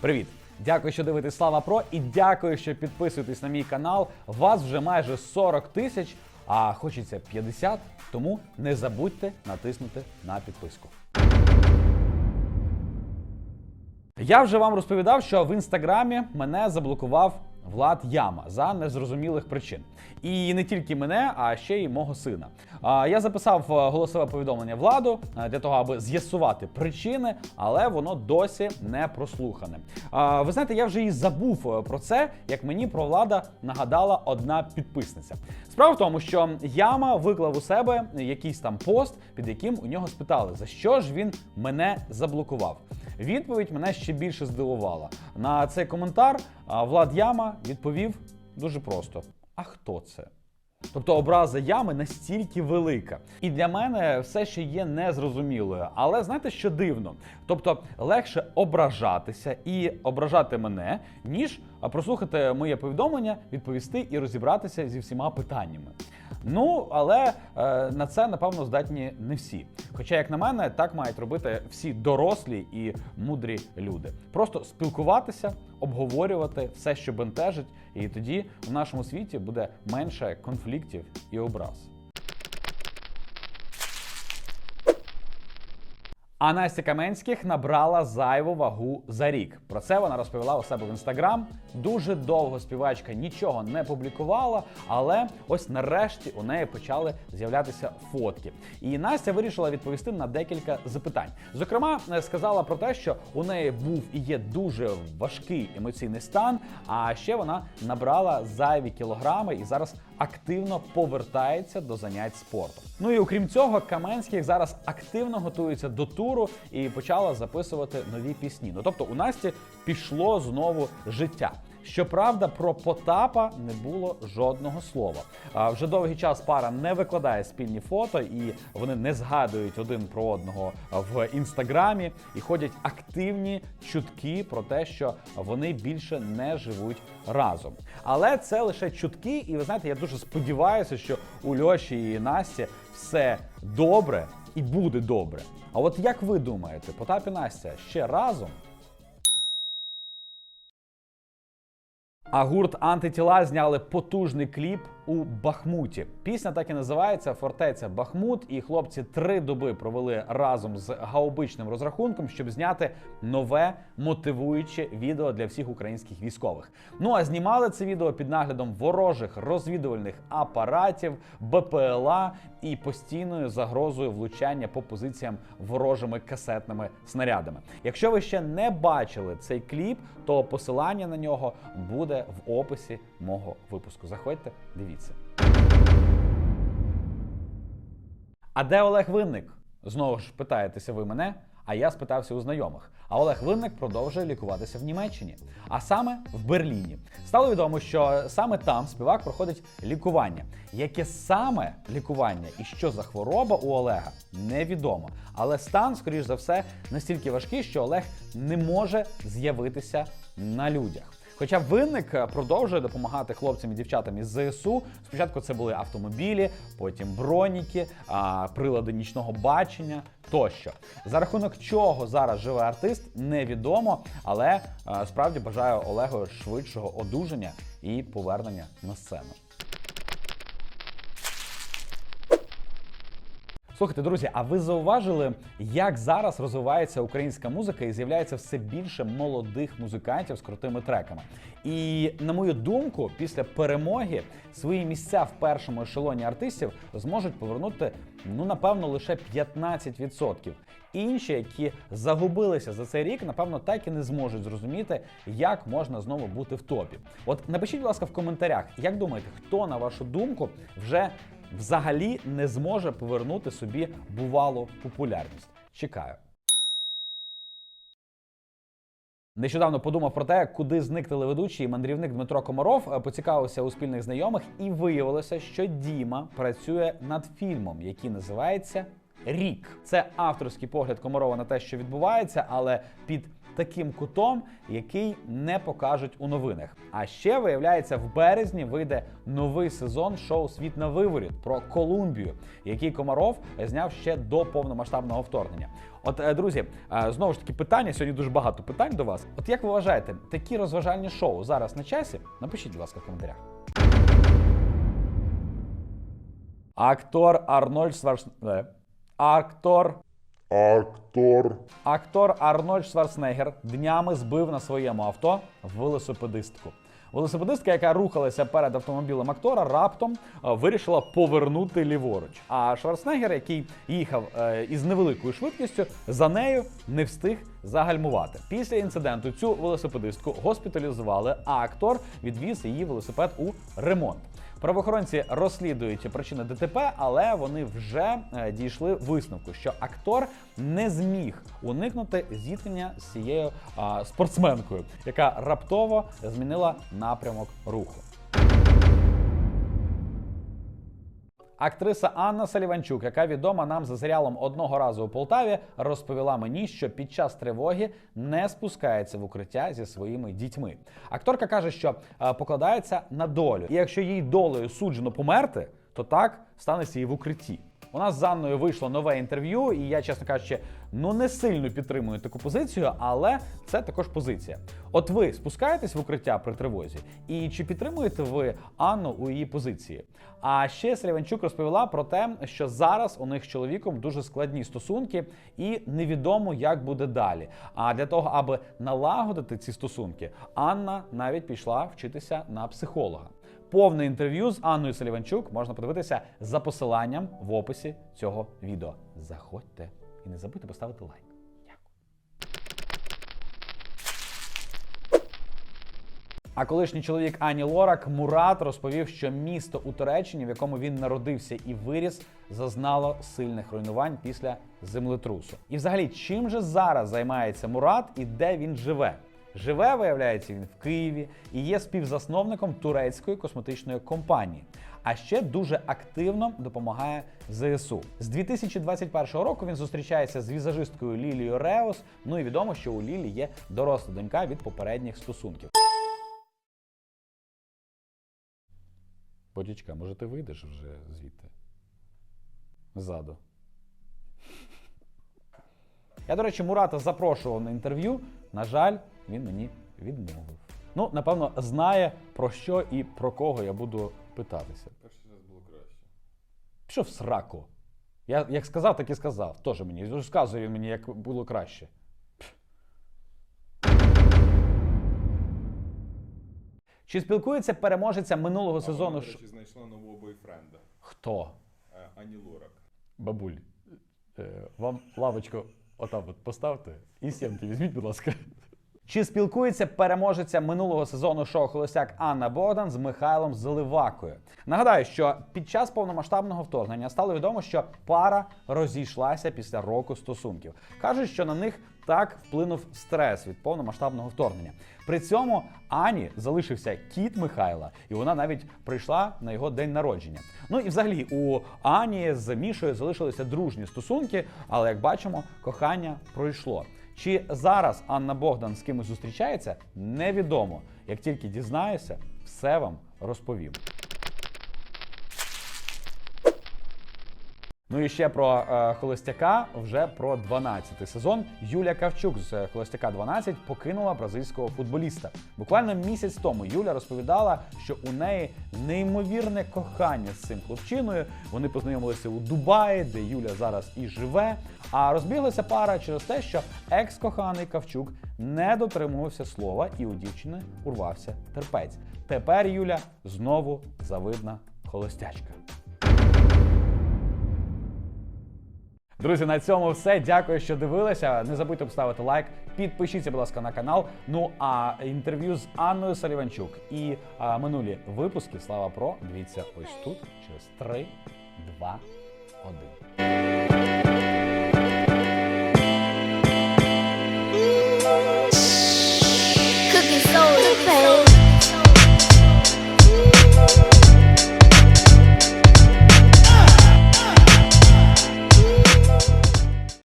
Привіт! Дякую, що дивитесь Слава Про і дякую, що підписуєтесь на мій канал. Вас вже майже 40 тисяч, а хочеться 50, тому не забудьте натиснути на підписку. Я вже вам розповідав, що в інстаграмі мене заблокував Влад Яма за незрозумілих причин. І не тільки мене, а ще й мого сина. Я записав е, голосове повідомлення владу е, для того, аби з'ясувати причини, але воно досі не прослухане. Ви знаєте, я вже і забув е, про це, як мені про влада нагадала одна підписниця. Справа в тому, що Яма виклав у себе якийсь там пост, під яким у нього спитали, за що ж він мене заблокував. Відповідь мене ще більше здивувала. На цей коментар Влад Яма відповів дуже просто: а хто це? Тобто образа ями настільки велика. І для мене все ще є незрозумілою. Але знаєте, що дивно? Тобто легше ображатися і ображати мене, ніж прослухати моє повідомлення, відповісти і розібратися зі всіма питаннями. Ну, але е, на це напевно здатні не всі. Хоча, як на мене, так мають робити всі дорослі і мудрі люди. Просто спілкуватися, обговорювати все, що бентежить, і тоді у нашому світі буде менше конфліктів і образ. А Настя Каменських набрала зайву вагу за рік. Про це вона розповіла у себе в інстаграм. Дуже довго співачка нічого не публікувала, але ось нарешті у неї почали з'являтися фотки. І Настя вирішила відповісти на декілька запитань. Зокрема, сказала про те, що у неї був і є дуже важкий емоційний стан. А ще вона набрала зайві кілограми і зараз активно повертається до занять спортом. Ну і окрім цього, Каменських зараз активно готується до туру і почала записувати нові пісні. Ну тобто у Насті пішло знову життя. Щоправда, про Потапа не було жодного слова. А вже довгий час пара не викладає спільні фото, і вони не згадують один про одного в інстаграмі. І ходять активні чутки про те, що вони більше не живуть разом. Але це лише чутки, і ви знаєте, я дуже сподіваюся, що у Льоші і Насті все добре і буде добре. А от як ви думаєте, Потап і Настя ще разом? А гурт антитіла зняли потужний кліп у Бахмуті. Пісня так і називається Фортеця Бахмут. І хлопці три доби провели разом з гаубичним розрахунком, щоб зняти нове мотивуюче відео для всіх українських військових. Ну а знімали це відео під наглядом ворожих розвідувальних апаратів, БПЛА і постійною загрозою влучання по позиціям ворожими касетними снарядами. Якщо ви ще не бачили цей кліп, то посилання на нього буде в описі мого випуску. Заходьте, дивіться. А де Олег Винник? Знову ж питаєтеся ви мене, а я спитався у знайомих. А Олег Винник продовжує лікуватися в Німеччині, а саме в Берліні. Стало відомо, що саме там співак проходить лікування. Яке саме лікування і що за хвороба у Олега, невідомо. Але стан, скоріш за все, настільки важкий, що Олег не може з'явитися на людях. Хоча винник е, продовжує допомагати хлопцям і дівчатам із ЗСУ. Спочатку це були автомобілі, потім броніки, прилади нічного бачення тощо. За рахунок чого зараз живе артист, невідомо, але е, справді бажаю Олегу швидшого одужання і повернення на сцену. Слухайте, друзі, а ви зауважили, як зараз розвивається українська музика і з'являється все більше молодих музикантів з крутими треками? І на мою думку, після перемоги свої місця в першому ешелоні артистів зможуть повернути ну напевно лише 15%. Інші, які загубилися за цей рік, напевно, так і не зможуть зрозуміти, як можна знову бути в топі. От напишіть, будь ласка, в коментарях, як думаєте, хто на вашу думку вже взагалі не зможе повернути собі бувалу популярність. Чекаю. Нещодавно подумав про те, куди зник телеведучий і мандрівник Дмитро Комаров, е, поцікавився у спільних знайомих, і виявилося, що Діма працює над фільмом, який називається Рік. Це авторський погляд Комарова на те, що відбувається, але під таким кутом, який не покажуть у новинах. А ще виявляється, в березні вийде новий сезон шоу Світ на виворіт про Колумбію, який Комаров зняв ще до повномасштабного вторгнення. От, е, друзі, е, знову ж таки, питання сьогодні дуже багато питань до вас. От як ви вважаєте, такі розважальні шоу зараз на часі? Напишіть, будь ласка, в коментарях. Актор Арнольд Шварц... е, Актор Актор. Актор Арнольд Шварценеггер днями збив на своєму авто велосипедистку. Велосипедистка, яка рухалася перед автомобілем актора, раптом е, вирішила повернути ліворуч. А Шварценеггер, який їхав е, із невеликою швидкістю, за нею не встиг загальмувати. Після інциденту цю велосипедистку госпіталізували, а актор відвіз її велосипед у ремонт. Правоохоронці розслідують причини ДТП, але вони вже е, дійшли висновку, що актор не зміг уникнути зіткнення з цією спортсменкою, яка раптово змінила напрямок руху. Актриса Анна Саліванчук, яка відома нам за серіалом одного разу у Полтаві, розповіла мені, що під час тривоги не спускається в укриття зі своїми дітьми. Акторка каже, що е, покладається на долю, і якщо їй долею суджено померти, то так станеться і в укритті. У нас з Анною вийшло нове інтерв'ю, і я, чесно кажучи, ну не сильно підтримую таку позицію, але це також позиція. От ви спускаєтесь в укриття при тривозі, і чи підтримуєте ви Анну у її позиції? А ще Сліванчук розповіла про те, що зараз у них з чоловіком дуже складні стосунки, і невідомо, як буде далі. А для того, аби налагодити ці стосунки, Анна навіть пішла вчитися на психолога. Повне інтерв'ю з Анною Саліванчук можна подивитися за посиланням в описі цього відео. Заходьте і не забудьте поставити лайк. А колишній чоловік Ані Лорак Мурат розповів, що місто у Туреччині, в якому він народився і виріс, зазнало сильних руйнувань після землетрусу. І взагалі, чим же зараз займається Мурат і де він живе? Живе, виявляється, він в Києві і є співзасновником турецької косметичної компанії. А ще дуже активно допомагає ЗСУ. З 2021 року він зустрічається з візажисткою Лілією Реос. Ну і відомо, що у Лілі є доросла донька від попередніх стосунків. Бодічка, може ти вийдеш вже звідти? Ззаду. Я, до речі, Мурата запрошував на інтерв'ю. На жаль, він мені відмовив. Ну, напевно, знає про що і про кого я буду питатися. Перший раз було краще. Пішов в сраку. Я як сказав, так і сказав. Тоже мені. Розказує він мені, як було краще. Чи спілкується переможеця минулого сезону? До речі, знайшла нового бойфренда. Хто? Е, Ані Лорак. Бабуль, е, вам лавочку отам от поставте і сімки візьміть, будь ласка. Чи спілкується переможеця минулого сезону шоу Холостяк Анна Богдан з Михайлом Заливакою? Нагадаю, що під час повномасштабного вторгнення стало відомо, що пара розійшлася після року стосунків. Кажуть, що на них так вплинув стрес від повномасштабного вторгнення. При цьому Ані залишився кіт Михайла, і вона навіть прийшла на його день народження. Ну і взагалі у Ані з Мішою залишилися дружні стосунки, але як бачимо, кохання пройшло. Чи зараз Анна Богдан з кимось зустрічається, невідомо. Як тільки дізнаюся, все вам розповім. Ну і ще про е, холостяка, вже про 12-й сезон. Юля Кавчук з е, холостяка 12 покинула бразильського футболіста. Буквально місяць тому Юля розповідала, що у неї неймовірне кохання з цим хлопчиною. Вони познайомилися у Дубаї, де Юля зараз і живе. А розбіглася пара через те, що екс-коханий Кавчук не дотримувався слова, і у дівчини урвався терпець. Тепер Юля знову завидна холостячка. Друзі, на цьому все. Дякую, що дивилися. Не забудьте поставити лайк, підпишіться, будь ласка, на канал. Ну а інтерв'ю з Анною Саліванчук і а, минулі випуски Слава Про дивіться ось тут через 3, 2, 1.